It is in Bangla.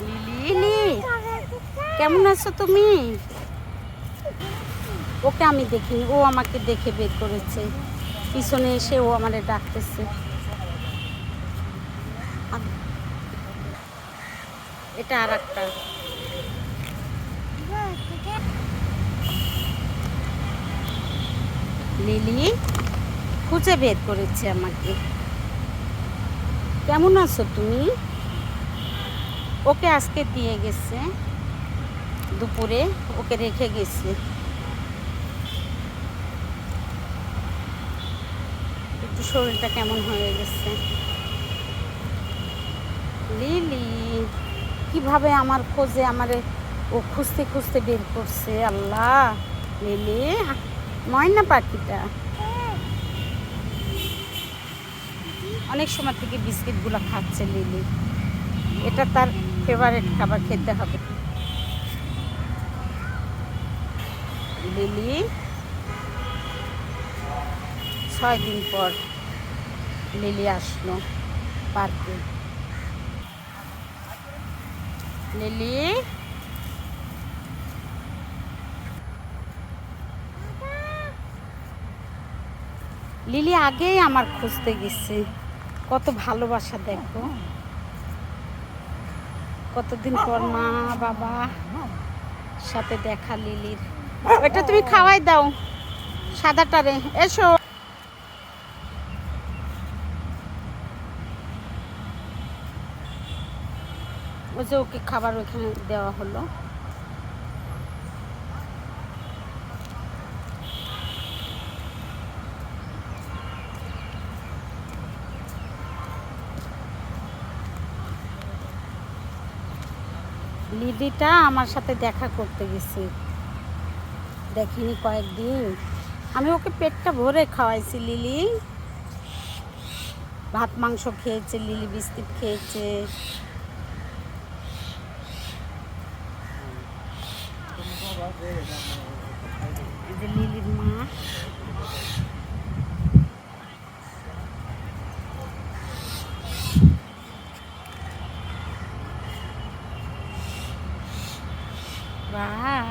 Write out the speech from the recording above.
লিলি কেমন আছো তুমি? ওকে আমি দেখিনি, ও আমাকে দেখে বের করেছে। পিছনে এসে ও আমারে ডাকতেছে। এটা আর একটা লিলি, খুঁজে বের করেছে আমাকে। কেমন আছো তুমি? ওকে আজকে দিয়ে গেছে, দুপুরে ওকে রেখে গেছে। একটু শরীরটা কেমন হয়ে গেছে? লিলি, কীভাবে আমার খোঁজে, আমারে ও খুঁজতে খুঁজতে বের করছে? আল্লাহ, লিলি, ময়না পাখিটা। অনেক সময় থেকে বিস্কিটগুলো খাচ্ছে লিলি। এটা তার ফেভারিট খাবার খেতে হবে। লিলি? ছয় দিন পর লিলি আসলো পার্কে। লিলি? লিলি আগেই আমার খুঁজতে গেছে। কত ভালোবাসা দেখো। কতদিন পর মা, বাবা, সাথে দেখা লিলির। ওটা তুমি খাওয়াই দাও। সাদাটারে এসো। ওই যে ওকে খাবার ওইখানে দেওয়া হলো। লিডিটা আমার সাথে দেখা করতে গেছি। দেখিনি কয়েকদিন। আমি ওকে পেটটা ভরে খাওয়াইছি, লিলি। ভাত, মাংস খেয়েছে, লিলি বিস্কিট খেয়েছে। Thank মা 啊